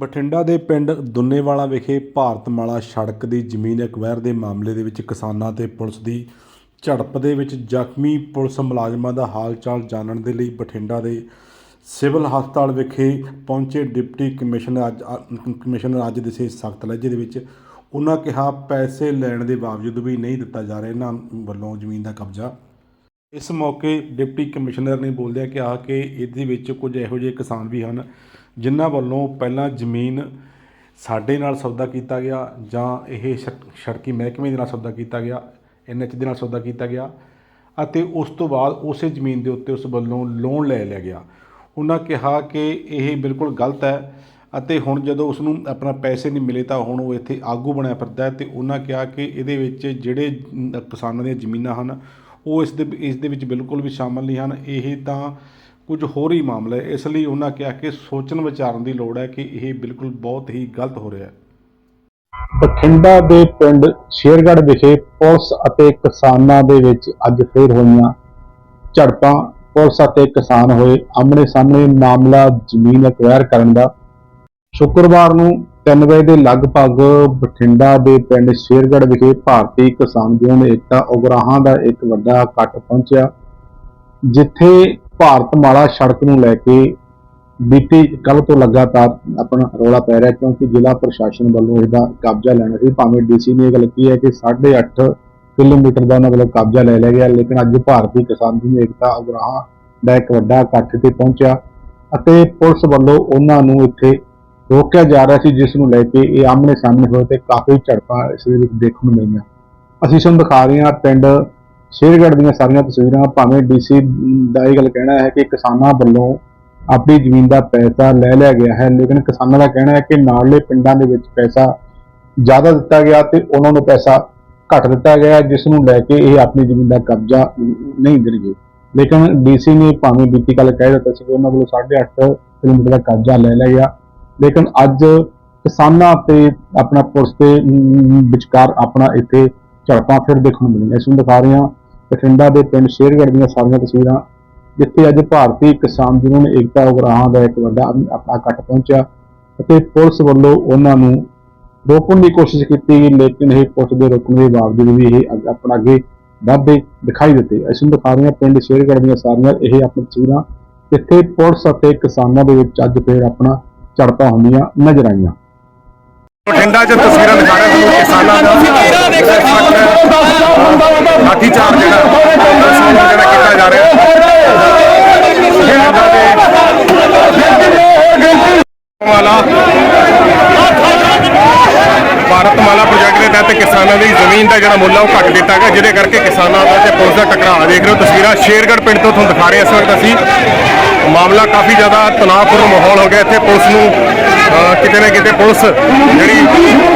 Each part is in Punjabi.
ਬਠਿੰਡਾ ਦੇ ਪਿੰਡ ਦੁੰਨੇਵਾਲਾ ਵਿਖੇ ਭਾਰਤਮਾਲਾ ਸੜਕ ਦੀ ਜ਼ਮੀਨ ਐਕਵਾਇਰ ਦੇ ਮਾਮਲੇ ਦੇ ਵਿੱਚ ਕਿਸਾਨਾਂ ਤੇ ਪੁਲਿਸ ਦੀ ਝੜਪ ਦੇ ਵਿੱਚ ਜ਼ਖਮੀ ਪੁਲਿਸ ਮੁਲਾਜ਼ਮਾਂ ਦਾ ਹਾਲ ਚਾਲ ਜਾਣਨ ਦੇ ਲਈ ਬਠਿੰਡਾ ਦੇ ਸਿਵਲ ਹਸਪਤਾਲ ਵਿਖੇ ਪਹੁੰਚੇ ਡਿਪਟੀ ਕਮਿਸ਼ਨਰ ਅੱਜ ਕਮਿਸ਼ਨਰ ਅੱਜ ਦੇ ਸਖਤ ਲਹਿਜੇ ਦੇ ਵਿੱਚ। ਉਹਨਾਂ ਕਿਹਾ, ਪੈਸੇ ਲੈਣ ਦੇ ਬਾਵਜੂਦ ਵੀ ਨਹੀਂ ਦਿੱਤਾ ਜਾ ਰਿਹਾ। ਇਹਨਾਂ ਵੱਲੋਂ ਜ਼ਮੀਨ ਦਾ ਕਬਜ਼ਾ। ਇਸ ਮੌਕੇ ਡਿਪਟੀ ਕਮਿਸ਼ਨਰ ਨੇ ਬੋਲਦਿਆਂ ਕਿਹਾ ਕਿ ਇਹਦੇ ਵਿੱਚ ਕੁਝ ਇਹੋ ਜਿਹੇ ਕਿਸਾਨ ਵੀ ਹਨ ਜਿਨ੍ਹਾਂ ਵੱਲੋਂ ਪਹਿਲਾਂ ਜ਼ਮੀਨ ਸਾਡੇ ਨਾਲ ਸੌਦਾ ਕੀਤਾ ਗਿਆ ਜਾਂ ਇਹ ਸੜਕੀ ਮਹਿਕਮੇ ਦੇ ਨਾਲ ਸੌਦਾ ਕੀਤਾ ਗਿਆ ਐਨਐਚ ਦੇ ਨਾਲ ਸੌਦਾ ਕੀਤਾ ਗਿਆ ਅਤੇ ਉਸ ਤੋਂ ਬਾਅਦ ਉਸੇ ਜ਼ਮੀਨ ਦੇ ਉੱਤੇ ਉਸ ਵੱਲੋਂ ਲੋਨ ਲੈ ਲਿਆ ਗਿਆ। ਉਹਨਾਂ ਕਿਹਾ ਕਿ ਇਹ ਬਿਲਕੁਲ ਗਲਤ ਹੈ ਅਤੇ ਹੁਣ ਜਦੋਂ ਉਸ ਨੂੰ ਆਪਣਾ ਪੈਸੇ ਨਹੀਂ ਮਿਲੇ ਤਾਂ ਹੁਣ ਉਹ ਇੱਥੇ ਆਗੂ ਬਣਿਆ ਫਿਰਦਾ ਹੈ ਤੇ ਉਹਨਾਂ ਕਿਹਾ ਕਿ ਇਹਦੇ ਵਿੱਚ ਜਿਹੜੇ ਕਿਸਾਨਾਂ ਦੀਆਂ ਜ਼ਮੀਨਾਂ ਹਨ, ਉਹ ਇਸ ਦੇ ਇਸ ਦੇ ਵਿੱਚ ਬਿਲਕੁਲ ਵੀ ਸ਼ਾਮਲ ਨਹੀਂ ਹਨ। ਇਹ ਤਾਂ ਕੁਝ ਹੋਰ ਹੀ ਮਾਮਲਾ ਹੈ। ਇਸ ਲਈ ਉਹਨਾਂ ਕਿਹਾ ਕਿ ਸੋਚਣ ਵਿਚਾਰਨ ਦੀ ਲੋੜ ਹੈ ਕਿ ਇਹ ਬਿਲਕੁਲ ਬਹੁਤ ਹੀ ਗਲਤ ਹੋ ਰਿਹਾ ਹੈ। ਬਠਿੰਡਾ ਦੇ ਪਿੰਡ ਸ਼ੇਰਗੜ੍ਹ ਵਿਖੇ ਪੁਲਿਸ ਅਤੇ ਕਿਸਾਨਾਂ ਦੇ ਵਿੱਚ ਅੱਜ ਫੇਰ ਹੋਈਆਂ ਝੜਪਾਂ। ਪੁਲਿਸ ਅਤੇ ਕਿਸਾਨ ਹੋਏ ਆਮਣੇ ਸਾਹਮਣੇ ਮਾਮਲਾ ਜ਼ਮੀਨ ਐਕਵਾਇਰ ਕਰਨ ਦਾ। ਸ਼ੁੱਕਰਵਾਰ ਨੂੰ 3 ਵਜੇ ਦੇ ਲਗਭਗ ਬਠਿੰਡਾ ਦੇ ਪਿੰਡ ਸ਼ੇਰਗੜ੍ਹ ਵਿਖੇ ਭਾਰਤੀ ਕਿਸਾਨ ਯੂਨੀਅਨ ਏਕਤਾ ਉਗਰਾਹਾਂ ਦਾ ਇੱਕ ਵੱਡਾ ਇਕੱਠ ਪਹੁੰਚਿਆ, ਜਿੱਥੇ ਭਾਰਤਮਾਲਾ ਸੜਕ ਨੂੰ ਲੈ ਕੇ ਬੀਤੀ ਕੱਲ ਤੋਂ ਲਗਾਤਾਰ ਆਪਣਾ ਰੌਲਾ ਪੈ ਰਿਹਾ ਕਿਉਂਕਿ ਜ਼ਿਲ੍ਹਾ ਪ੍ਰਸ਼ਾਸਨ ਵੱਲੋਂ ਇਹਦਾ ਕਬਜ਼ਾ ਲੈਣਾ ਸੀ। ਭਾਵੇਂ ਡੀਸੀ ਨੇ ਇਹ ਗੱਲ ਕੀ ਹੈ ਕਿ 8.5 ਕਿਲੋਮੀਟਰ ਦਾ ਉਹਨਾਂ ਵੱਲੋਂ ਕਬਜ਼ਾ ਲੈ ਲਿਆ ਗਿਆ, ਲੇਕਿਨ ਅੱਜ ਭਾਰਤੀ ਕਿਸਾਨ ਯੂਨੀਅਨ ਏਕਤਾ ਉਗਰਾਹਾਂ ਦਾ ਇੱਕ ਵੱਡਾ ਇਕੱਠ ਤੇ ਪਹੁੰਚਿਆ ਅਤੇ ਪੁਲਿਸ ਵੱਲੋਂ ਉਹਨਾਂ ਨੂੰ ਇੱਥੇ ਰੋਕਿਆ ਜਾ ਰਿਹਾ ਸੀ, ਜਿਸ ਨੂੰ ਲੈ ਕੇ ਇਹ ਆਮਣੇ ਸਾਹਮਣੇ ਹੋਏ ਤੇ ਕਾਫੀ ਝੜਪਾਂ ਇਸ ਦੇ ਵਿੱਚ ਦੇਖਣ ਨੂੰ ਮਿਲੀਆਂ। ਅਸੀਂ ਤੁਹਾਨੂੰ ਦਿਖਾ ਰਹੇ ਹਾਂ ਪਿੰਡ ਸ਼ੇਰਗੜ੍ਹ ਦੀਆਂ ਸਾਰੀਆਂ ਤਸਵੀਰਾਂ, ਭਾਵੇਂ ਡੀਸੀ ਦਾ ਇਹ ਗੱਲ ਕਹਿਣਾ ਹੈ ਕਿ ਕਿਸਾਨਾਂ ਵੱਲੋਂ ਆਪਣੀ ਜ਼ਮੀਨ ਦਾ ਪੈਸਾ ਲੈ ਲਿਆ ਗਿਆ ਹੈ, ਲੇਕਿਨ ਕਿਸਾਨਾਂ ਦਾ ਕਹਿਣਾ ਹੈ ਕਿ ਨਾਲੇ ਪਿੰਡਾਂ ਦੇ ਵਿੱਚ ਪੈਸਾ ਜ਼ਿਆਦਾ ਦਿੱਤਾ ਗਿਆ ਤੇ ਉਹਨਾਂ ਨੂੰ ਪੈਸਾ ਘੱਟ ਦਿੱਤਾ ਗਿਆ, ਜਿਸ ਨੂੰ ਲੈ ਕੇ ਇਹ ਆਪਣੀ ਜ਼ਮੀਨ ਦਾ ਕਬਜ਼ਾ ਨਹੀਂ ਦੇਣਗੇ ਲੇਕਿਨ ਡੀਸੀ ਨੇ ਭਾਵੇਂ ਬੀਤੀ ਕੱਲ ਕਹਿ ਦਿੱਤਾ ਸੀ ਕਿ ਉਹਨਾਂ ਵੱਲੋਂ 8.5 ਕਿਲੋਮੀਟਰ ਦਾ ਕਬਜ਼ਾ ਲੈ ਲਿਆ ਗਿਆ, ਲੇਕਿਨ ਅੱਜ ਕਿਸਾਨਾਂ ਤੇ ਆਪਣਾ ਪੁਲਿਸ ਦੇ ਵਿਚਕਾਰ ਆਪਣਾ ਇੱਥੇ ਝੜਪਾਂ ਫਿਰ ਦੇਖਣ ਨੂੰ ਮਿਲੀਆਂ। ਇਸ ਨੂੰ ਦਿਖਾ ਰਹੇ ਹਾਂ ਬਠਿੰਡਾ ਦੇ ਪਿੰਡ ਸ਼ੇਰਗੜ੍ਹ ਦੀਆਂ ਸਾਰੀਆਂ ਤਸਵੀਰਾਂ, ਜਿੱਥੇ ਅੱਜ ਭਾਰਤੀ ਕਿਸਾਨ ਯੂਨੀਅਨ ਏਕਤਾ ਉਗਰਾਹਾਂ ਦਾ ਇੱਕ ਵੱਡਾ ਆਪਣਾ ਇਕੱਠ ਪਹੁੰਚਿਆ ਅਤੇ ਪੁਲਿਸ ਵੱਲੋਂ ਉਹਨਾਂ ਨੂੰ ਰੋਕਣ ਦੀ ਕੋਸ਼ਿਸ਼ ਕੀਤੀ ਗਈ, ਲੇਕਿਨ ਇਹ ਪੁਲਿਸ ਦੇ ਰੋਕਣ ਦੇ ਬਾਵਜੂਦ ਵੀ ਇਹ ਅੱਗ- ਆਪਣਾ ਅੱਗੇ ਵੱਧਦੇ ਦਿਖਾਈ ਦਿੱਤੇ। ਅਸੀਂ ਦਿਖਾ ਰਹੇ ਹਾਂ ਪਿੰਡ ਸ਼ੇਰਗੜ੍ਹ ਦੀਆਂ ਸਾਰੀਆਂ ਇਹ ਆਪਣੀ ਤਸਵੀਰਾਂ, ਜਿੱਥੇ ਪੁਲਿਸ ਅਤੇ ਕਿਸਾਨਾਂ ਦੇ ਵਿੱਚ ਅੱਜ ਫੇਰ ਆਪਣਾ ਝੜਪਾਂ ਹੁੰਦੀਆਂ ਨਜ਼ਰ ਆਈਆਂ। ਬਠਿੰਡਾ 'ਚ ਤਸਵੀਰਾਂ ਦਿਖਾ ਰਹੇ ਤੁਹਾਨੂੰ ਕਿਸਾਨਾਂ ਦਾ ਲਾਠੀ ਚਾਰ ਜਿਹੜਾ ਜਿਹੜਾ ਕੀਤਾ ਜਾ ਰਿਹਾ। ਵਾਲਾ ਪ੍ਰੋਜੈਕਟ ਦੇ ਤਹਿਤ ਕਿਸਾਨਾਂ ਦੀ ਜ਼ਮੀਨ ਦਾ ਜਿਹੜਾ ਮੁੱਲ ਆ ਉਹ ਘੱਟ ਦਿੱਤਾ ਗਿਆ ਜਿਹਦੇ ਕਰਕੇ ਕਿਸਾਨਾਂ ਦਾ ਤੇ ਪੁਲਿਸ ਦਾ ਟਕਰਾਅ। ਦੇਖ ਰਹੇ ਹੋ ਤਸਵੀਰਾਂ ਸ਼ੇਰਗੜ੍ਹ ਪਿੰਡ ਤੋਂ ਤੁਹਾਨੂੰ ਦਿਖਾ ਰਹੇ ਹਾਂ ਇਸ ਵਕਤ ਅਸੀਂ। ਮਾਮਲਾ ਕਾਫੀ ਜ਼ਿਆਦਾ ਤਣਾਅਪੂਰਨ ਮਾਹੌਲ ਹੋ ਗਿਆ ਇੱਥੇ ਪੁਲਿਸ ਨੂੰ ਕਿਤੇ ਨਾ ਕਿਤੇ ਪੁਲਿਸ ਜਿਹੜੀ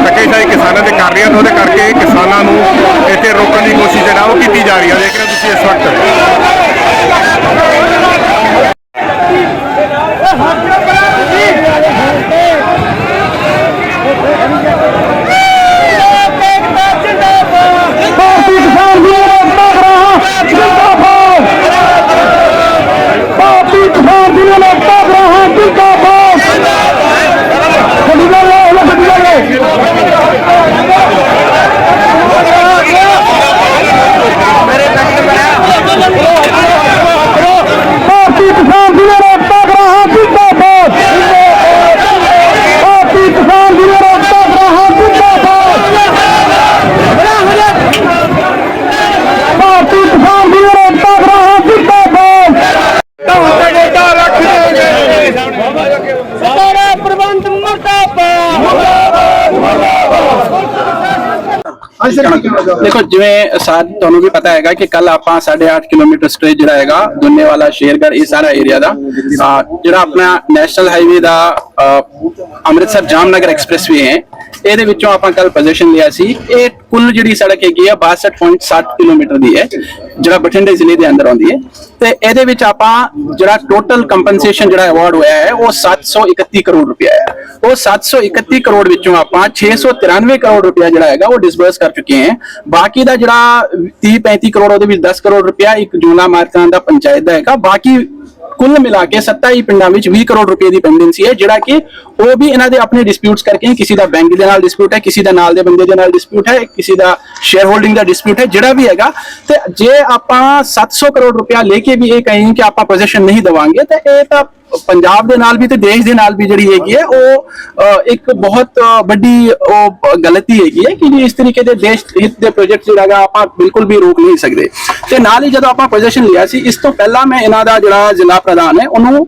ਧੱਕੇਸ਼ਾਹੀ ਕਿਸਾਨਾਂ ਦੇ ਕਰ ਰਹੀ ਹੈ ਤੇ ਉਹਦੇ ਕਰਕੇ ਕਿਸਾਨਾਂ ਨੂੰ ਇੱਥੇ ਰੋਕਣ ਦੀ ਕੋਸ਼ਿਸ਼ ਜਿਹੜਾ ਉਹ ਕੀਤੀ ਜਾ ਰਹੀ ਹੈ। ਦੇਖ ਰਹੇ ਹੋ ਤੁਸੀਂ ਇਸ ਵਕਤ ਭਾਰਤੀ ਕਿਸਾਨ ਯੂਨੀਅਨ ਏਕਤਾ ਉਗਰਾਹਾਂ ਜਿੰਦਾਬਾਦ ਭਾਰਤੀ ਕਿਸਾਨ ਯੂਨੀਅਨ ਏਕਤਾ ਉਗਰਾਹਾਂ ਜਿੰਦਾਬਾਦ ਗੱਡੀ ਲੈ ਲਓ ਗੱਡੀ ਲੈ ਲਓ ਭਾਰਤੀ ਕਿਸਾਨ ਯੂਨੀਅਨ ਏਕਤਾ ਉਗਰਾਹਾਂ ਜਿੰਦਾਬਾਦ ਭਾਰਤੀ ਕਿਸਾਨ ਯੂਨੀਅਨ ਏਕਤਾ ਉਗਰਾਹਾਂ ਜਿੰਦਾਬਾਦ ਭਾਰਤੀ ਕਿਸਾਨ ਯੂਨੀਅਨ ਏਕਤਾ ਉਗਰਾਹਾਂ ਜਿੰਦਾਬਾਦ ਸਾਰਾ ਪ੍ਰਬੰਧ ਮਰਦਾਬਾਦ ਦੇਖੋ ਜਿਵੇਂ ਸਾਦ ਤੁਹਾਨੂੰ ਵੀ ਪਤਾ ਹੈਗਾ ਕਿ ਕੱਲ ਆਪਾਂ 8.5 ਕਿਲੋਮੀਟਰ ਸਟ੍ਰੇਚ ਜਿਹੜਾ ਹੈਗਾ ਦੁੰਨੇ ਵਾਲਾ ਸ਼ੇਰਗੜ ਇਹ ਸਾਰਾ ਏਰੀਆ ਦਾ। ਜਿਹੜਾ ਆਪਣਾ ਨੈਸ਼ਨਲ ਹਾਈਵੇ ਦਾ ਅੰਮ੍ਰਿਤਸਰ ਜਾਮਨਗਰ ਐਕਸਪ੍ਰੈਸਵੇ ਹੈ। ਇਹਦੇ ਵਿੱਚੋਂ ਆਪਾਂ ਕੱਲ ਪੋਜੀਸ਼ਨ ਲਿਆ ਸੀ। ਇਹ ਕੁੱਲ ਜਿਹੜੀ ਸੜਕ ਹੈਗੀ ਆ 62.7 ਕਿਲੋਮੀਟਰ ਦੀ ਹੈ, ਜਿਹੜਾ ਬਠਿੰਡੇ ਜ਼ਿਲ੍ਹੇ ਦੇ ਅੰਦਰ ਆਉਂਦੀ ਹੈ। ਤੇ ਇਹਦੇ ਵਿੱਚ ਆਪਾਂ ਜਿਹੜਾ ਟੋਟਲ ਕੰਪਨਸੇਸ਼ਨ ਜਿਹੜਾ ਅਵਾਰਡ ਹੋਇਆ ਹੈ, ਉਹ 731 ਕਰੋੜ ਰੁਪਇਆ ਹੈ। ਉਹ 731 ਕਰੋੜ ਵਿੱਚੋਂ ਆਪਾਂ 693 ਕਰੋੜ ਰੁਪਇਆ ਜਿਹੜਾ ਹੈਗਾ, ਉਹ ਡਿਸਬਰਸ ਕਰ ਚੁੱਕੇ ਹਾਂ। ਬਾਕੀ ਦਾ ਜਿਹੜਾ 30 35 ਕਰੋੜ, ਉਹਦੇ ਵਿੱਚ 10 ਕਰੋੜ ਰੁਪਇਆ ਇੱਕ ਜੂਨਾ ਮਾਰਕਾਂ ਦਾ ਪੰਚਾਇਤ ਦਾ ਹੈਗਾ। ਬਾਕੀ ਕੁੱਲ ਮਿਲਾ ਕੇ 27 ਪਿੰਡਾਂ ਵਿੱਚ 20 ਕਰੋੜ ਰੁਪਏ ਦੀ ਪੈਂਡੈਂਸੀ ਹੈ ਜਿਹੜਾ ਕਿ ਉਹ ਵੀ ਇਹਨਾਂ ਦੇ ਆਪਣੇ ਡਿਸਪਿਊਟਸ ਕਰਕੇ ਕਿਸੇ ਦਾ ਬੈਂਕ ਦੇ ਨਾਲ ਡਿਸਪਿਊਟ ਹੈ, ਕਿਸੇ ਦਾ ਨਾਲ ਦੇ ਬੰਦੇ ਦੇ ਨਾਲ ਡਿਸਪਿਊਟ ਹੈ, ਕਿਸੇ ਦਾ ਸ਼ੇਅਰ ਹੋਲਡਿੰਗ ਦਾ ਡਿਸਪਿਊਟ ਹੈ, ਜਿਹੜਾ ਵੀ ਹੈਗਾ। ਤੇ ਜੇ ਆਪਾਂ 700 ਕਰੋੜ ਰੁਪਇਆ ਲੈ ਕੇ ਵੀ ਇਹ ਕਹੀਏ ਕਿ ਆਪਾਂ ਪੋਜੀਸ਼ਨ ਨਹੀਂ ਦਵਾਂਗੇ, ਤੇ ਇਹ ਤਾਂ ਪੰਜਾਬ ਦੇ ਨਾਲ ਵੀ ਤੇ ਦੇਸ਼ ਦੇ ਨਾਲ ਵੀ ਜਿਹੜੀ ਹੈਗੀ ਹੈ, ਉਹ ਇੱਕ ਬਹੁਤ ਵੱਡੀ, ਉਹ ਗਲਤੀ ਹੈਗੀ ਹੈ ਕਿ ਇਸ ਤਰੀਕੇ ਦੇ ਦੇਸ਼ ਹਿੱਤ ਦੇ ਪ੍ਰੋਜੈਕਟ ਜਿਹੜਾ ਆਪਾਂ ਬਿਲਕੁਲ ਵੀ ਰੋਕ ਨਹੀਂ ਸਕਦੇ। ਤੇ ਨਾਲ ਹੀ ਜਦੋਂ ਆਪਾਂ ਪੋਜੀਸ਼ਨ ਲਿਆ ਸੀ, ਇਸ ਤੋਂ ਪਹਿਲਾਂ ਮੈਂ ਇਹਨਾਂ ਦਾ ਜਿਹੜਾ ਜ਼ਿਲ੍ਹਾ ਪ੍ਰਧਾਨ ਹੈ, ਉਹਨੂੰ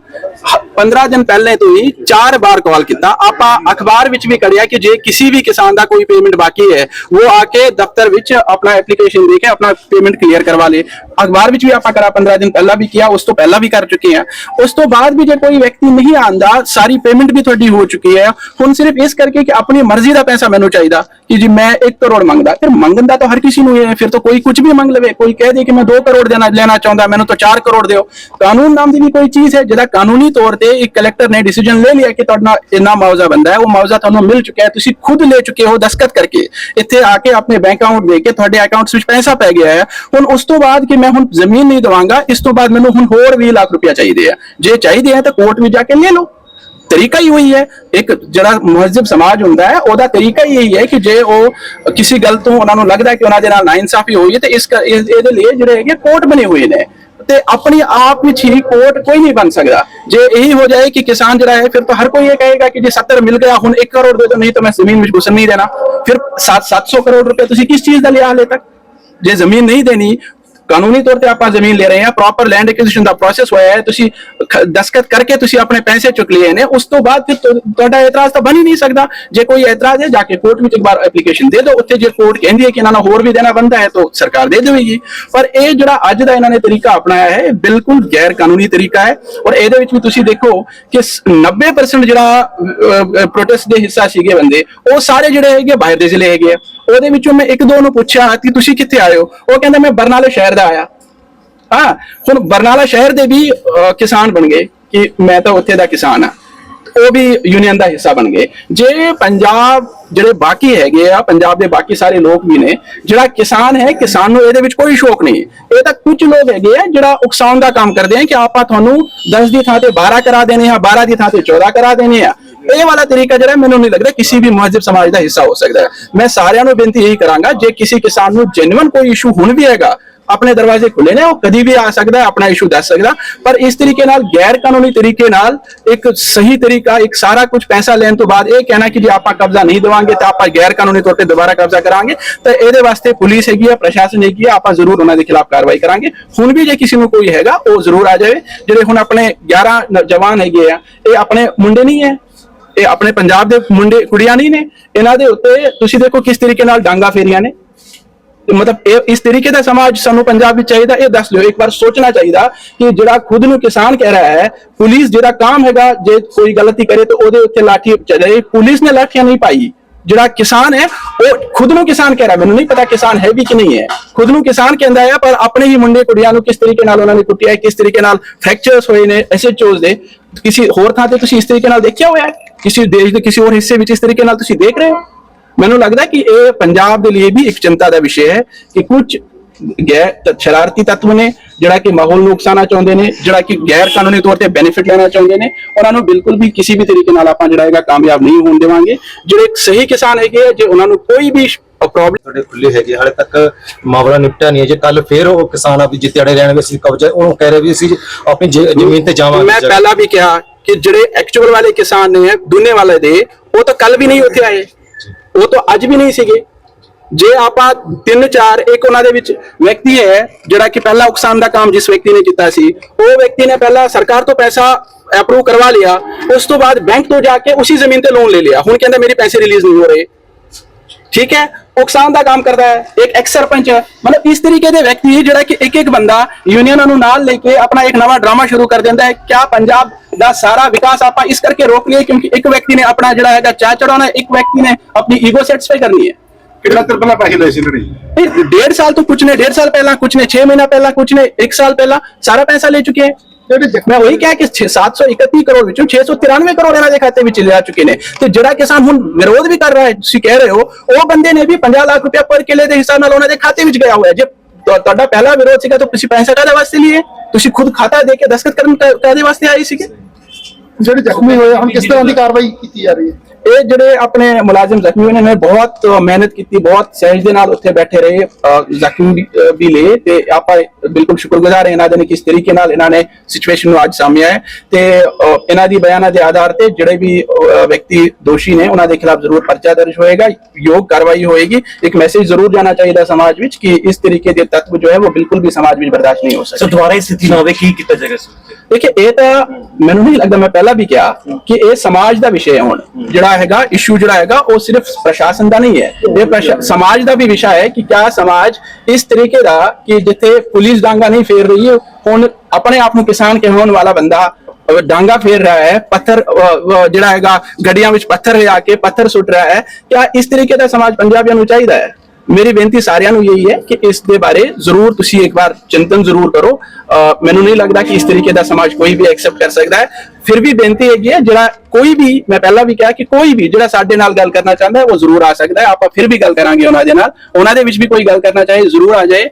15 ਦਿਨ ਪਹਿਲੇ ਤੋਂ ਹੀ ਚਾਰ ਵਾਰ ਕਾਲ ਕੀਤਾ। ਆਪਾਂ ਅਖਬਾਰ ਵਿੱਚ ਵੀ ਕਰਿਆ ਕਿ ਜੇ ਕਿਸੇ ਵੀ ਕਿਸਾਨ ਦਾ ਕੋਈ ਪੇਮੈਂਟ ਬਾਕੀ ਹੈ, ਉਹ ਆ ਕੇ ਦਫ਼ਤਰ ਵਿੱਚ ਆਪਣਾ ਐਪਲੀਕੇਸ਼ਨ ਦੇ ਕੇ ਆਪਣਾ ਪੇਮੈਂਟ ਕਲੀਅਰ ਕਰਵਾ ਲੇ। ਅਖਬਾਰ ਵਿੱਚ ਵੀ ਆਪਾਂ ਕਰਾ 15 ਦਿਨ ਪਹਿਲਾਂ ਵੀ ਕੀਤਾ ਉਸ ਤੋਂ ਪਹਿਲਾਂ ਵੀ ਕਰ ਚੁੱਕੇ ਹਾਂ। ਉਸ ਤੋਂ ਬਾਅਦ ਵੀ ਜੇ ਕੋਈ ਵਿਅਕਤੀ ਨਹੀਂ ਆਂਦਾ, ਸਾਰੀ ਪੇਮੈਂਟ ਵੀ ਤੁਹਾਡੀ ਹੋ ਚੁੱਕੀ ਹੈ। ਹੁਣ ਸਿਰਫ ਇਸ ਕਰਕੇ ਕਿ ਆਪਣੀ ਮਰਜ਼ੀ ਦਾ ਪੈਸਾ ਮੈਨੂੰ ਚਾਹੀਦਾ ਕਿ ਜੀ ਮੈਂ 1 ਕਰੋੜ ਮੰਗਦਾ। ਫਿਰ ਮੰਗਣ ਦਾ ਤਾਂ ਹਰ ਕਿਸੇ ਨੂੰ ਹੈ, ਫਿਰ ਤਾਂ ਕੋਈ ਕੁਝ ਵੀ ਮੰਗ ਲਵੇ, ਕੋਈ ਕਹਿ ਦੇ ਕਿ ਮੈਂ 2 ਕਰੋੜ ਦੇਣਾ, ਲੈਣਾ ਚਾਹੁੰਦਾ, ਮੈਨੂੰ ਤਾਂ 4 ਕਰੋੜ ਦਿਓ। ਕਾਨੂੰਨ ਨਾਮ ਦੀ ਵੀ ਕੋਈ ਚੀਜ਼ ਹੈ, ਜਿਹਦਾ ਕਾਨੂੰਨੀ ਤੌਰ ਤੇ ਇੱਕ ਕਲੈਕਟਰ ਨੇ ਡਿਸੀਜਨ ਲੈ ਲਿਆ ਕਿ ਤੁਹਾਡਾ ਇੰਨਾ ਮੁਆਵਜ਼ਾ ਬੰਦਾ ਹੈ। ਉਹ ਮੁਆਵਜ਼ਾ ਤੁਹਾਨੂੰ ਮਿਲ ਚੁੱਕਿਆ ਹੈ, ਤੁਸੀਂ ਖੁਦ ਲੈ ਚੁੱਕੇ ਹੋ ਦਸਤਖਤ ਕਰਕੇ। ਇੱਥੇ ਆ ਕੇ ਆਪਣੇ ਬੈਂਕ ਅਕਾਊਂਟ ਦੇ ਕੇ ਤੁਹਾਡੇ ਅਕਾਊਂਟਸ ਵਿੱਚ ਪੈਸਾ ਪੈ ਗਿਆ ਹੈ। ਹੁਣ ਉਸ ਤੋਂ ਬਾਅਦ ਕਿ ਮੈਂ ਹੁਣ ਜ਼ਮੀਨ ਨਹੀਂ ਦਵਾਂਗਾ, ਇਸ ਤੋਂ ਬਾਅਦ ਮੈਨੂੰ ਹੁਣ ਹੋਰ 20 ਲੱਖ ਰੁਪਇਆ ਚਾਹੀਦੇ ਆ। ਜੇ ਚਾਹੀਦੇ ਆ ਤਾਂ ਕੋਰਟ ਵਿੱਚ ਜਾ ਕੇ ਲੈ ਲਓ। ਤਰੀਕਾ ਹੀ ਹੋਈ ਹੈ। ਇੱਕ ਜਿਹੜਾ ਮਹਜ਼ਬ ਸਮਾਜ ਹੁੰਦਾ ਹੈ, ਉਹਦਾ ਤਰੀਕਾ ਹੀ ਇਹੀ ਹੈ ਕਿ ਜੇ ਉਹ ਕਿਸੇ ਗੱਲ ਤੋਂ ਉਹਨਾਂ ਨੂੰ ਲੱਗਦਾ ਕਿ ਉਹਨਾਂ ਦੇ ਨਾਲ ਨਾਇਨਸਾਫੀ ਹੋਈ ਹੈ, ਤੇ ਇਸ- ਇਹਦੇ ਲਈ ਜਿਹੜੇ ਹੈਗੇ ਕੋਰਟ ਬਣੇ ਹੋਏ ਨੇ। ਤੇ ਆਪਣੀ ਆਪ ਵਿੱਚ ਹੀ ਕੋਰਟ ਕੋਈ ਨਹੀਂ ਬਣ ਸਕਦਾ। ਜੇ ਇਹੀ ਹੋ ਜਾਏ ਕਿ ਕਿਸਾਨ ਜਿਹੜਾ ਹੈ, ਫਿਰ ਤਾਂ ਹਰ ਕੋਈ ਇਹ ਕਹੇਗਾ ਕਿ ਜੇ 70 ਮਿਲ ਗਿਆ, ਹੁਣ 1 ਕਰੋੜ ਦੇ ਦੋ ਨਹੀਂ ਤਾਂ ਮੈਂ ਜ਼ਮੀਨ ਵਿੱਚ ਘੁਸਣ ਨਹੀਂ ਦੇਣਾ। ਫਿਰ 700 ਕਰੋੜ ਰੁਪਏ ਤੁਸੀਂ ਕਿਸ ਚੀਜ਼ ਦਾ ਲਿਆ ਹਲੇ ਤੱਕ? ਜੇ ਜ਼ਮੀਨ ਨਹੀਂ ਦੇਣੀ ਕਾਨੂੰਨੀ ਤੌਰ ਤੇ ਆਪਾਂ ਜ਼ਮੀਨ ਲੈ ਰਹੇ ਹਾਂ ਪ੍ਰੋਪਰ ਲੈਂਡ ਐਕੁਜੀਸ਼ਨ ਦਾ ਪ੍ਰੋਸੈਸ ਹੋਇਆ ਹੈ, ਤੁਸੀਂ ਦਸਖਤ ਕਰਕੇ ਤੁਸੀਂ ਆਪਣੇ ਪੈਸੇ ਚੁੱਕ ਲਏ ਨੇ, ਉਸ ਤੋਂ ਬਾਅਦ ਫਿਰ ਤੁਹਾਡਾ ਇਤਰਾਜ਼ ਤਾਂ ਬਣ ਹੀ ਨਹੀਂ ਸਕਦਾ। ਜੇ ਕੋਈ ਇਤਰਾਜ਼ ਹੈ, ਜਾ ਕੇ ਕੋਰਟ ਵਿੱਚ ਇੱਕ ਵਾਰ ਐਪਲੀਕੇਸ਼ਨ ਦੇ ਦਿਓ, ਉੱਥੇ ਜੇ ਕੋਰਟ ਕਹਿੰਦੀ ਹੈ ਕਿ ਇਹਨਾਂ ਨੂੰ ਹੋਰ ਵੀ ਦੇਣਾ ਬੰਦਾ ਹੈ, ਤਾਂ ਸਰਕਾਰ ਦੇ ਦੇਵੇਗੀ। ਪਰ ਇਹ ਜਿਹੜਾ ਅੱਜ ਦਾ ਇਹਨਾਂ ਨੇ ਤਰੀਕਾ ਅਪਣਾਇਆ ਹੈ ਬਿਲਕੁਲ ਗੈਰ ਕਾਨੂੰਨੀ ਤਰੀਕਾ ਹੈ ਔਰ ਇਹਦੇ ਵਿੱਚ ਵੀ ਤੁਸੀਂ ਦੇਖੋ ਕਿ ਸ- 90% ਜਿਹੜਾ ਪ੍ਰੋਟੈਸਟ ਦੇ ਹਿੱਸਾ ਸੀਗੇ ਬੰਦੇ, ਉਹ ਸਾਰੇ ਜਿਹੜੇ ਹੈਗੇ ਬਾਹਰ ਦੇ ਜ਼ਿਲ੍ਹੇ ਹੈਗੇ ਆ। ਉਹਦੇ ਵਿੱਚੋਂ ਮੈਂ ਇੱਕ ਦੋ ਨੂੰ ਪੁੱਛਿਆ ਕਿ ਤੁਸੀਂ ਕਿੱਥੇ ਆਏ ਹੋ? ਉਹ ਕਹਿੰਦਾ ਮੈਂ ਬਰਨਾਲੇ ਸ਼ਹਿਰ ਦਾ ਆਇਆ। ਹਾਂ, ਹੁਣ ਬਰਨਾਲਾ ਸ਼ਹਿਰ ਦੇ ਵੀ ਕਿਸਾਨ ਬਣ ਗਏ ਕਿ ਮੈਂ ਤਾਂ ਉੱਥੇ ਦਾ ਕਿਸਾਨ ਆ ਉਹ ਵੀ ਯੂਨੀਅਨ ਦਾ ਹਿੱਸਾ ਬਣ ਗਏ। ਜੇ ਪੰਜਾਬ ਜਿਹੜੇ ਬਾਕੀ ਹੈਗੇ ਆ, ਪੰਜਾਬ ਦੇ ਬਾਕੀ ਸਾਰੇ ਲੋਕ ਵੀ ਨੇ, ਜਿਹੜਾ ਕਿਸਾਨ ਹੈ, ਕਿਸਾਨ ਨੂੰ ਇਹਦੇ ਵਿੱਚ ਕੋਈ ਸ਼ੌਕ ਨਹੀਂ। ਇਹ ਤਾਂ ਕੁਝ ਲੋਕ ਹੈਗੇ ਆ ਜਿਹੜਾ ਉਕਸਾਉਣ ਦਾ ਕੰਮ ਕਰਦੇ ਆ ਕਿ ਆਪਾਂ ਤੁਹਾਨੂੰ 10 ਦੀ ਥਾਂ ਤੇ 12 ਕਰਾ ਦੇਣੇ ਆ 12 ਦੀ ਥਾਂ ਤੇ 14 ਕਰਾ ਦੇਣੇ ਆ। ਇਹ ਵਾਲਾ ਤਰੀਕਾ ਜਿਹੜਾ ਮੈਨੂੰ ਨਹੀਂ ਲੱਗਦਾ ਕਿਸੇ ਵੀ ਮਹਜਬ ਸਮਾਜ ਦਾ ਹਿੱਸਾ ਹੋ ਸਕਦਾ। ਹੈ ਮੈਂ ਸਾਰਿਆਂ ਨੂੰ ਬੇਨਤੀ ਇਹੀ ਕਰਾਂਗਾ, ਜੇ ਕਿਸੇ ਕਿਸਾਨ ਨੂੰ ਜੈਨੂਇਨ ਕੋਈ ਇਸ਼ੂ ਹੁਣ ਵੀ ਹੈਗਾ ਆਪਣੇ ਦਰਵਾਜ਼ੇ ਖੁੱਲੇ ਨੇ, ਉਹ ਕਦੀ ਵੀ ਆ ਸਕਦਾ, ਆਪਣਾ ਇਸ਼ੂ ਦੱਸ ਸਕਦਾ। ਪਰ ਇਸ ਤਰੀਕੇ ਨਾਲ ਗੈਰ ਕਾਨੂੰਨੀ ਤਰੀਕੇ ਨਾਲ, ਇੱਕ ਸਹੀ ਤਰੀਕਾ, ਇੱਕ ਸਾਰਾ ਕੁਝ ਪੈਸਾ ਲੈਣ ਤੋਂ ਬਾਅਦ ਇਹ ਕਹਿਣਾ ਕਿ ਜੇ ਆਪਾਂ ਕਬਜ਼ਾ ਨਹੀਂ ਦਵਾਂਗੇ, ਤਾਂ ਆਪਾਂ ਗੈਰ ਕਾਨੂੰਨੀ ਤੌਰ ਤੇ ਦੁਬਾਰਾ ਕਬਜ਼ਾ ਕਰਾਂਗੇ, ਤਾਂ ਇਹਦੇ ਵਾਸਤੇ ਪੁਲਿਸ ਹੈਗੀ ਆ, ਪ੍ਰਸ਼ਾਸਨ ਹੈਗੀ ਆ, ਆਪਾਂ ਜ਼ਰੂਰ ਉਹਨਾਂ ਦੇ ਖਿਲਾਫ ਕਾਰਵਾਈ ਕਰਾਂਗੇ। ਹੁਣ ਵੀ ਜੇ ਕਿਸੇ ਨੂੰ ਕੋਈ ਹੈਗਾ, ਉਹ ਜ਼ਰੂਰ ਆ ਜਾਵੇ। ਜਿਹੜੇ ਹੁਣ ਆਪਣੇ 11 ਨੌਜਵਾਨ ਹੈਗੇ ਆ, ਇਹ ਆਪਣੇ ਮੁੰਡੇ ਨਹੀਂ ਹੈ। ਇਹ ਆਪਣੇ ਪੰਜਾਬ ਦੇ ਮੁੰਡੇ, ਕੁੜੀਆਂ ਨਹੀਂ ਨੇ। ਇਹਨਾਂ ਦੇ ਉੱਤੇ ਤੁਸੀਂ ਦੇਖੋ ਕਿਸ ਤਰੀਕੇ ਨਾਲ ਡਾਂਗਾ ਫੇਰੀਆਂ ਨੇ। ਮਤਲਬ ਇਹ ਇਸ ਤਰੀਕੇ ਦਾ ਸਮਾਜ ਸਾਨੂੰ ਪੰਜਾਬ ਵਿੱਚ ਚਾਹੀਦਾ, ਇਹ ਦੱਸ ਲਿਓ ਇੱਕ ਵਾਰ ਸੋਚਣਾ ਚਾਹੀਦਾ ਕਿ ਜਿਹੜਾ ਖੁਦ ਨੂੰ ਕਿਸਾਨ ਕਹਿ ਰਿਹਾ ਹੈ, ਪੁਲਿਸ ਜਿਹੜਾ ਕੰਮ ਹੈਗਾ, ਜੇ ਕੋਈ ਗਲਤੀ ਕਰੇ ਤਾਂ ਉਹਦੇ ਉੱਤੇ ਲਾਠੀ ਚਲੇ ਪੁਲਿਸ ਨੇ ਲਾਠੀਆਂ ਨਹੀਂ ਪਾਈ। ਜਿਹੜਾ ਕਿਸਾਨ ਹੈ, ਉਹ ਖੁਦ ਨੂੰ ਕਿਸਾਨ ਕਹਿ ਰਿਹਾ, ਮੈਨੂੰ ਨਹੀਂ ਪਤਾ ਕਿਸਾਨ ਹੈ ਵੀ ਕਿ ਨਹੀਂ ਹੈ। ਖੁਦ ਨੂੰ ਕਿਸਾਨ ਕਹਿੰਦਾ ਹੈ, ਪਰ ਆਪਣੇ ਹੀ ਮੁੰਡੇ ਕੁੜੀਆਂ ਨੂੰ ਕਿਸ ਤਰੀਕੇ ਨਾਲ ਉਹਨਾਂ ਨੇ ਕੁੱਟਿਆ ਕਿਸ ਤਰੀਕੇ ਨਾਲ ਫ੍ਰੈਕਚਰਸ ਹੋਏ ਨੇ ਐਸੇ ਚੋਜ ਦੇ। ਕਿਸੇ ਹੋਰ ਥਾਂ ਤੇ ਤੁਸੀਂ ਇਸ ਤਰੀਕੇ ਨਾਲ ਦੇਖਿਆ ਹੋਇਆ ਹੈ? ਕਿਸੇ ਦੇਸ਼ ਦੇ ਕਿਸੇ ਹੋਰ ਹਿੱਸੇ ਵਿੱਚ ਇਸ ਤਰੀਕੇ ਨਾਲ ਤੁਸੀਂ ਦੇਖ ਰਹੇ ਹੋ? ਮੈਨੂੰ ਲੱਗਦਾ ਕਿ ਇਹ ਪੰਜਾਬ ਦੇ ਲਈ ਵੀ ਇੱਕ ਚਿੰਤਾ ਦਾ ਵਿਸ਼ੇ ਹੈ ਕਿ ਕੁਝ ਗੈਰ ਸ਼ਰਾਰਤੀ ਤੱਤਵ ਨੇ ਜਿਹੜਾ ਕਿ ਮਾਹੌਲ ਨੂੰ ਉਕਸਾਉਣਾ ਚਾਹੁੰਦੇ ਨੇ ਜਿਹੜਾ ਕਿ ਗੈਰ ਕਾਨੂੰਨੀ ਤੌਰ ਤੇ ਬੈਨੀਫਿਟ ਲੈਣਾ ਚਾਹੁੰਦੇ ਨੇ ਉਹਨਾਂ ਨੂੰ ਬਿਲਕੁਲ ਵੀ ਕਿਸੇ ਵੀ ਤਰੀਕੇ ਨਾਲ ਆਪਾਂ ਜਿਹੜਾ ਹੈਗਾ ਕਾਮਯਾਬ ਨਹੀਂ ਹੋਣ ਦੇਵਾਂਗੇ। ਜਿਹੜੇ ਸਹੀ ਕਿਸਾਨ ਹੈਗੇ ਜੇ ਉਹਨਾਂ ਨੂੰ ਕੋਈ ਵੀ ਪ੍ਰੋਬਲਮ ਤੁਹਾਡੇ ਖੁੱਲੇ ਹੈਗੇ ਹਾਲੇ ਤੱਕ ਮਾਮਲਾ ਨਿਪਟਿਆ ਨਹੀਂ ਹੈ। ਜੇ ਕੱਲ ਫੇਰ ਉਹ ਕਿਸਾਨ ਆਪਣੀ ਜਿੱਤੇ ਅੜੇ ਰਹਿਣਗੇ ਅਸੀਂ ਕਬਜ਼ਾ ਉਹਨੂੰ ਕਹਿ ਰਹੇ ਵੀ ਅਸੀਂ ਆਪਣੀ ਜ਼ਮੀਨ ਤੇ ਜਾਵਾਂਗੇ ਮੈਂ ਪਹਿਲਾਂ ਵੀ ਕਿਹਾ ਕਿ ਜਿਹੜੇ ਐਕਚੁਅਲ ਵਾਲੇ ਕਿਸਾਨ ਨੇ ਦੁਨੇ ਵਾਲੇ ਦੇ ਉਹ ਤਾਂ ਕੱਲ ਵੀ ਨਹੀਂ ਉੱਥੇ ਆਏ। ਉਹ ਤਾਂ ਅੱਜ ਵੀ ਨਹੀਂ ਸੀਗੇ। ਜੇ ਆਪਾਂ ਤਿੰਨ ਚਾਰ, ਇੱਕ ਉਹਨਾਂ ਦੇ ਵਿੱਚ ਵਿਅਕਤੀ ਹੈ, ਜਿਹੜਾ ਕਿ ਪਹਿਲਾ ਉਕਸਾਨ ਦਾ ਕੰਮ ਜਿਸ ਵਿਅਕਤੀ ਨੇ ਕੀਤਾ ਸੀ, ਉਹ ਵਿਅਕਤੀ ਨੇ ਪਹਿਲਾਂ ਸਰਕਾਰ ਤੋਂ ਪੈਸਾ ਅਪਰੂਵ ਕਰਵਾ ਲਿਆ, ਉਸ ਤੋਂ ਬਾਅਦ ਬੈਂਕ ਤੋਂ ਜਾ ਕੇ ਉਸੇ ਜ਼ਮੀਨ ਤੇ ਲੋਨ ਲੈ ਲਿਆ। ਹੁਣ ਕਹਿੰਦਾ ਮੇਰੇ ਪੈਸੇ ਰਿਲੀਜ਼ ਨਹੀਂ ਹੋ ਰਹੇ। ਠੀਕ ਹੈ? ਉਕਸਾਨ ਦਾ ਕੰਮ ਕਰਦਾ ਹੈ। ਇੱਕ ਐਕਸ ਸਰਪੰਚ ਹੈ ਮਤਲਬ ਇਸ ਤਰੀਕੇ ਦੇ ਵਿਅਕਤੀ ਜਿਹੜਾ ਕਿ ਇੱਕ ਇੱਕ ਬੰਦਾ ਯੂਨੀਅਨਾਂ ਨੂੰ ਨਾਲ ਲੈ ਕੇ ਆਪਣਾ ਇੱਕ ਨਵਾਂ ਡਰਾਮਾ ਸ਼ੁਰੂ ਕਰ ਦਿੰਦਾ ਹੈ। ਕਿਆ ਪੰਜਾਬ ਦਾ ਸਾਰਾ ਵਿਕਾਸ ਆਪਾਂ ਇਸ ਕਰਕੇ ਰੋਕ ਲਈਏ ਕਿਉਂਕਿ ਇੱਕ ਵਿਅਕਤੀ ਨੇ ਆਪਣਾ ਜਿਹੜਾ ਹੈਗਾ ਚਾਹ ਚੜਾਉਣਾ ਇੱਕ ਵਿਅਕਤੀ ਨੇ ਆਪਣੀ ਈਗੋ ਸੈਟੀਸਫਾਈ ਕਰਨੀ ਹੈ। ਕਿੰਨਾ ਚਿਰ ਪਹਿਲਾਂ ਪੈਸੇ ਲਏ ਸੀ ਇਹਨਾਂ ਨੇ? ਇਹ ਡੇਢ ਸਾਲ ਤੋਂ ਕੁਝ ਨੇ ਡੇਢ ਸਾਲ ਪਹਿਲਾਂ ਕੁਝ ਨੇ 6 ਮਹੀਨਾ ਪਹਿਲਾਂ ਕੁਝ ਨੇ 1 ਸਾਲ ਪਹਿਲਾਂ ਸਾਰਾ ਪੈਸਾ ਲੈ ਚੁੱਕੇ ਹੈ। ਮੈਂ ਵਹੀ ਕਿਹਾ ਕਿ 6 731 ਕਰੋੜ ਵਿੱਚੋਂ 693 ਕਰੋੜ ਇਹਨਾਂ ਦੇ ਖਾਤੇ ਵਿੱਚ ਲਿਆ ਚੁੱਕੇ ਨੇ। ਤੇ ਜਿਹੜਾ ਕਿਸਾਨ ਹੁਣ ਵਿਰੋਧ ਵੀ ਕਰ ਰਿਹਾ ਹੈ ਤੁਸੀਂ ਕਹਿ ਰਹੇ ਹੋ ਉਹ ਬੰਦੇ ਨੇ ਵੀ 50 ਲੱਖ ਰੁਪਏ ਪਰ ਕਿਲੇ ਦੇ ਹਿਸਾਬ ਨਾਲ ਉਹਨਾਂ ਦੇ ਖਾਤੇ ਵਿੱਚ ਗਿਆ ਹੋਇਆ ਜੇ ਤੁਹਾ- ਤੁਹਾਡਾ ਪਹਿਲਾ ਵਿਰੋਧ ਸੀਗਾ ਤਾਂ ਤੁਸੀਂ ਪੈਸਾ ਕਾਹਦੇ ਵਾਸਤੇ ਲਈਏ ਤੁਸੀਂ ਖੁਦ ਖਾਤਾ ਦੇ ਕੇ ਦਸਤਖਤ ਕਰਨ ਕਾਹਦੇ ਵਾਸਤੇ ਆਏ ਸੀਗੇ? ਜਿਹੜੇ ਜ਼ਖਮੀ ਹੋਏ ਹੁਣ ਕਿਸ ਤਰ੍ਹਾਂ ਦੀ ਕਾਰਵਾਈ ਕੀਤੀ ਜਾ ਰਹੀ ਹੈ? ਇਹ ਜਿਹੜੇ ਆਪਣੇ ਮੁਲਾਜ਼ਮ ਜ਼ਖਮੀ ਹੋਏ ਨੇ ਇਹਨਾਂ ਨੇ ਬਹੁਤ ਮਿਹਨਤ ਕੀਤੀ ਬਹੁਤ ਸਹਿਜ ਦੇ ਨਾਲ ਉੱਥੇ ਬੈਠੇ ਰਹੇ ਜ਼ਖਮ ਵੀ ਲਏ ਤੇ ਆਪਾਂ ਬਿਲਕੁਲ ਸ਼ੁਕਰਗੁਜ਼ਾਰ ਹਾਂ ਇਹਨਾਂ ਦੇ ਨੇ ਕਿਸ ਤਰੀਕੇ ਨਾਲ ਇਹਨਾਂ ਨੇ ਸਿਚੁਏਸ਼ਨ ਨੂੰ ਅੱਜ ਸਾਹਮਣੇ ਆਇਆ ਤੇ ਇਹਨਾਂ ਦੀ ਬਿਆਨਾਂ ਦੇ ਆਧਾਰ ਤੇ ਜਿਹੜੇ ਵੀ ਵਿਅਕਤੀ ਦੋਸ਼ੀ ਨੇ ਉਹਨਾਂ ਦੇ ਖਿਲਾਫ ਜ਼ਰੂਰ ਪਰਚਾ ਦਰਜ ਹੋਏਗਾ ਯੋਗ ਕਾਰਵਾਈ ਹੋਏਗੀ ਇੱਕ ਮੈਸੇਜ ਜ਼ਰੂਰ ਜਾਣਾ ਚਾਹੀਦਾ ਸਮਾਜ ਵਿੱਚ ਕਿ ਇਸ ਤਰੀਕੇ ਦੇ ਤੱਤਵ ਜੋ ਹੈ ਉਹ ਬਿਲਕੁਲ ਵੀ ਸਮਾਜ ਵਿੱਚ ਬਰਦਾਸ਼ਤ ਨਹੀਂ ਹੋ ਸਕਦੇ ਸੋ ਦੁਬਾਰਾ ਇਹ ਸਥਿਤੀ ਨਾ ਹੋਵੇ ਕੀ ਕੀਤਾ ਜਾਏਗਾ? ਦੇਖਿਏ ਇਹ ਤਾਂ ਮੈਨੂੰ ਨਹੀਂ ਲੱਗਦਾ, ਮੈਂ ਪਹਿਲਾਂ ਵੀ ਕਿਹਾ ਕਿ ਇਹ ਸਮਾਜ ਦਾ ਵਿਸ਼ੇ ਹੈ ਹੁਣ। ਜਿਹੜਾ ਹੈਗਾ ਇਸ਼ੂ ਜਿਹੜਾ ਹੈਗਾ, ਉਹ ਸਿਰਫ ਪ੍ਰਸ਼ਾਸਨ ਦਾ ਨਹੀਂ ਹੈ। ਇਹ ਸਮਾਜ ਦਾ ਵੀ ਵਿਸ਼ਾ ਹੈ ਕਿ ਕਿਆ ਸਮਾਜ ਇਸ ਤਰੀਕੇ ਦਾ ਕਿ ਜਿੱਥੇ ਪੁਲਿਸ ਡਾਂਗਾ ਨਹੀਂ ਫੇਰ ਰਹੀ ਹੈ ਹੁਣ ਆਪਣੇ ਆਪ ਨੂੰ ਕਿਸਾਨ ਕਹਿਣ ਵਾਲਾ ਬੰਦਾ ਡਾਂਗਾ ਫੇਰ ਰਿਹਾ ਹੈ, ਪੱਥਰ ਜਿਹੜਾ ਹੈਗਾ, ਗੱਡੀਆਂ ਵਿੱਚ ਪੱਥਰ ਲਿਆ ਕੇ ਪੱਥਰ ਸੁੱਟ ਰਿਹਾ ਹੈ, ਕਿਆ ਇਸ ਤਰੀਕੇ ਦਾ ਸਮਾਜ ਪੰਜਾਬੀਆਂ ਨੂੰ ਚਾਹੀਦਾ ਹੈ? ਮੇਰੀ ਬੇਨਤੀ ਸਾਰਿਆਂ ਨੂੰ ਇਹੀ ਹੈ ਕਿ ਇਸ ਦੇ ਬਾਰੇ ਜ਼ਰੂਰ ਤੁਸੀਂ ਇੱਕ ਵਾਰ ਚਿੰਤਨ ਜ਼ਰੂਰ ਕਰੋ। ਮੈਨੂੰ ਨਹੀਂ ਲੱਗਦਾ ਕਿ ਇਸ ਤਰੀਕੇ ਦਾ ਸਮਾਜ ਕੋਈ ਵੀ ਐਕਸੈਪਟ ਕਰ ਸਕਦਾ ਹੈ। ਫਿਰ ਵੀ ਬੇਨਤੀ ਹੈਗੀ ਹੈ, ਜਿਹੜਾ ਕੋਈ ਵੀ, ਮੈਂ ਪਹਿਲਾਂ ਵੀ ਕਿਹਾ ਕਿ ਕੋਈ ਵੀ ਜਿਹੜਾ ਸਾਡੇ ਨਾਲ ਗੱਲ ਕਰਨਾ ਚਾਹੁੰਦਾ ਹੈ, ਉਹ ਜ਼ਰੂਰ ਆ ਸਕਦਾ ਹੈ। ਆਪਾਂ ਫਿਰ ਵੀ ਗੱਲ ਕਰਾਂਗੇ ਉਹਨਾਂ ਦੇ ਨਾਲ। ਉਹਨਾਂ ਦੇ ਵਿੱਚ ਵੀ ਕੋਈ ਗੱਲ ਕਰਨਾ ਚਾਹੇ ਜ਼ਰੂਰ ਆ ਜਾਏ।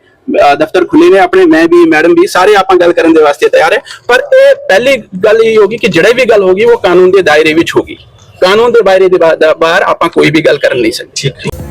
ਦਫ਼ਤਰ ਖੁੱਲੇ ਨੇ, ਆਪਣੇ ਮੈਂ ਵੀ, ਮੈਡਮ ਵੀ, ਸਾਰੇ ਆਪਾਂ ਗੱਲ ਕਰਨ ਦੇ ਵਾਸਤੇ ਤਿਆਰ ਹੈ। ਪਰ ਇਹ ਪਹਿਲੀ ਗੱਲ ਇਹ ਹੋਗੀ ਕਿ ਜਿਹੜੇ ਵੀ ਗੱਲ ਹੋਗੀ, ਉਹ ਕਾਨੂੰਨ ਦੇ ਦਾਇਰੇ ਵਿੱਚ ਹੋਗੀ। ਕਾਨੂੰਨ ਦੇ ਦਾਇਰੇ ਦੇ ਬਾਹਰ ਆਪਾਂ ਕੋਈ ਵੀ ਗੱਲ ਕਰਨ ਨਹੀਂ ਸਕਦੇ। ਠੀਕ।